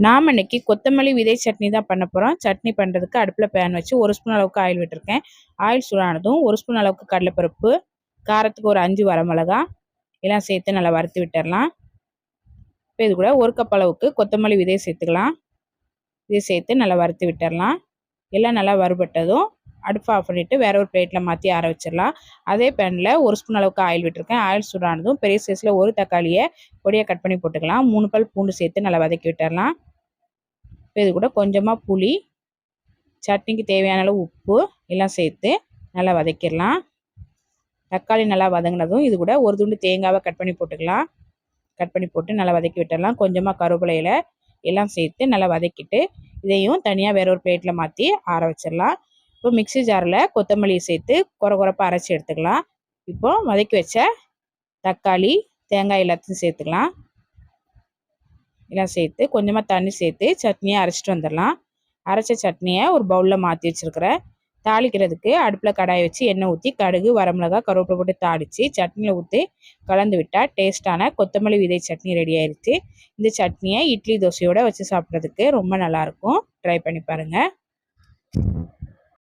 நாம் இன்னைக்கு கொத்தமல்லி விதை சட்னி தான் பண்ண போகிறோம் சட்னி பண்ணுறதுக்கு அடுப்பில் பேன் வச்சு ஒரு ஸ்பூன் அளவுக்கு ஆயில் விட்டுருக்கேன். ஆயில் சூடானதும் ஒரு ஸ்பூன் அளவுக்கு கடலைப்பருப்பு காரத்துக்கு ஒரு அஞ்சு வரமிளகா எல்லாம் சேர்த்து நல்லா வறுத்து விட்டுடலாம் இப்போ இது கூட ஒரு கப் அளவுக்கு கொத்தமல்லி விதையை சேர்த்துக்கலாம். இதை சேர்த்து நல்லா வறுத்து விட்டுடலாம் எல்லாம் நல்லா வறுபட்டதும் அடுப்பு ஆஃப் பண்ணிவிட்டு வேற ஒரு பிளேட்டில் மாற்றி ஆற வச்சிடலாம். அதே பேனில் ஒரு ஸ்பூன் அளவுக்கு ஆயில் விட்டுருக்கேன். ஆயில் சூடானதும் பெரிய சைஸில் ஒரு தக்காளியை பொடியாக கட் பண்ணி போட்டுக்கலாம். மூணு பல் பூண்டு சேர்த்து நல்லா வதக்கி விட்டுடலாம் இது கூட கொஞ்சமாக புளி சட்னிக்கு தேவையான அளவு உப்பு எல்லாம் சேர்த்து நல்லா வதக்கிடலாம். தக்காளி நல்லா வதங்கினதும் இது கூட ஒரு துண்டு தேங்காவை கட் பண்ணி போட்டுக்கலாம். கட் பண்ணி போட்டு நல்லா வதக்கி விட்டுடலாம் கொஞ்சமாக கருவேப்பிலையில் எல்லாம் சேர்த்து நல்லா வதக்கிட்டு இதையும் தனியாக வேற ஒரு பிளேட்டில் மாற்றி ஆற வச்சிடலாம். இப்போ மிக்சி ஜாரில் கொத்தமல்லியை சேர்த்து குறை குறைப்பாக அரைச்சி எடுத்துக்கலாம். இப்போ வதக்கி வச்ச தக்காளி தேங்காய் எல்லாத்தையும் சேர்த்துக்கலாம். எல்லாம் சேர்த்து கொஞ்சமாக தண்ணி சேர்த்து சட்னியை அரைச்சிட்டு வந்துடலாம். அரைச்ச சட்னியை ஒரு பவுலில் மாற்றி வச்சுருக்கிறேன் தாளிக்கிறதுக்கு அடுப்பில் கடாயை வச்சு எண்ணெய் ஊற்றி கடுகு வரமிளகா கருவேப்பிலை போட்டு தாளித்து சட்னியில் ஊற்றி கலந்து விட்டால் டேஸ்ட்டான கொத்தமல்லி விதை சட்னி ரெடி ஆயிடுச்சு இந்த சட்னியை இட்லி தோசையோடு வச்சு சாப்பிட்றதுக்கு ரொம்ப நல்லாயிருக்கும் ட்ரை பண்ணி பாருங்கள்